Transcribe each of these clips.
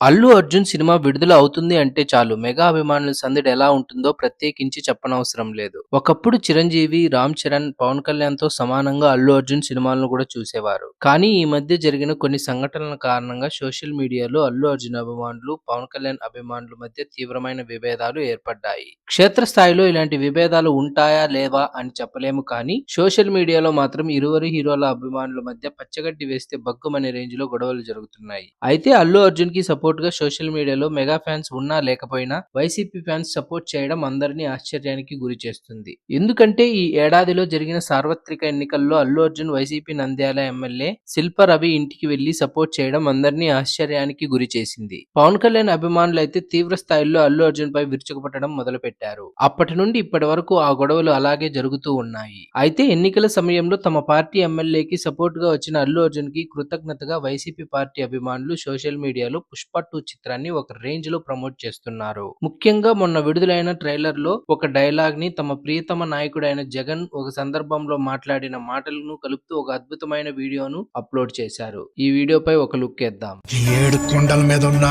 Allu Arjun cinema విడుదల అవుతుంది అంటే చాలు మెగా అభిమానుల సందడి ఎలా ఉంటుందో ప్రత్యేకించి చెప్పనవసరం లేదు. ఒకప్పుడు చిరంజీవి, రామ్ చరణ్, పవన్ కళ్యాణ్తో సమానంగా అల్లు అర్జున్ సినిమాలను కూడా చూసేవారు. కానీ ఈ మధ్య జరిగిన కొన్ని సంఘటనల కారణంగా సోషల్ మీడియాలో అల్లు అర్జున్ అభిమానులు, పవన్ కళ్యాణ్ అభిమానుల మధ్య తీవ్రమైన విభేదాలు ఏర్పడ్డాయి. క్షేత్రస్థాయిలో ఇలాంటి విభేదాలు ఉంటాయా లేవా అని చెప్పలేము కానీ సోషల్ మీడియాలో మాత్రం ఇరువురు హీరోల అభిమానుల మధ్య పచ్చగడ్డి వేస్తే బగ్గుమనే రేంజ్లో గొడవలు జరుగుతున్నాయి. అయితే అల్లు అర్జున్కి సపోర్ట్ గా సోషల్ మీడియాలో మెగా ఫ్యాన్స్ ఉన్నా లేకపోయినా వైసీపీ ఫ్యాన్స్ సపోర్ట్ చేయడం అందరినీ ఆశ్చర్యానికి గురి చేస్తుంది. ఎందుకంటే ఈ ఏడాదిలో జరిగిన సార్వత్రిక ఎన్నికల్లో అల్లు అర్జున్ వైసీపీ నంద్యాల ఎమ్మెల్యే శిల్ప రవి ఇంటికి వెళ్ళి సపోర్ట్ చేయడం అందరినీ ఆశ్చర్యానికి గురి చేసింది. పవన్ కళ్యాణ్ అభిమానులు అయితే తీవ్ర స్థాయిలో అల్లు అర్జున్ పై విరుచుకుపట్టడం మొదలుపెట్టారు. అప్పటి నుండి ఇప్పటి వరకు ఆ గొడవలు అలాగే జరుగుతూ ఉన్నాయి. అయితే ఎన్నికల సమయంలో తమ పార్టీ ఎమ్మెల్యేకి సపోర్ట్గా వచ్చిన అల్లు అర్జున్కి కృతజ్ఞతగా వైసీపీ పార్టీ అభిమానులు సోషల్ మీడియాలో పుష్ప టూ చిత్రాన్ని ఒక రేంజ్లో ప్రమోట్ చేస్తున్నారు. ముఖ్యంగా మొన్న విడుదలైన ట్రైలర్లో ఒక డైలాగ్ని తమ ప్రియతమ నాయకుడైన జగన్ ఒక సందర్భంలో మాట్లాడిన మాటలను కలుపుతూ ఒక అద్భుతమైన వీడియోను అప్లోడ్ చేశారు. ఈ వీడియోపై ఒక లుక్ వేద్దాం. ఏడు కొండల మీద ఉన్న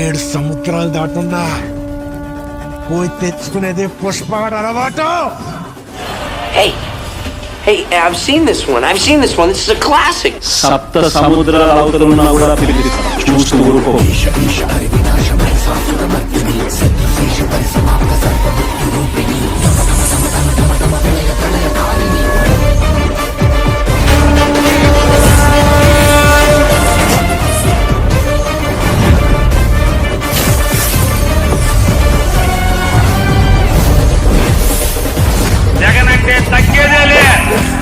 ఏడు సముద్రాలు దాటున్నా పోయి తెచ్చుకునేది పుష్పగడ అలవాటు Hey, hey, I've seen this one. I've seen this one. This is a classic. సప్త సముద్రాల అవతలున్నా కూడా పిలిపిస్తాం చూస్తూ ఊరుకో Senta que delícia!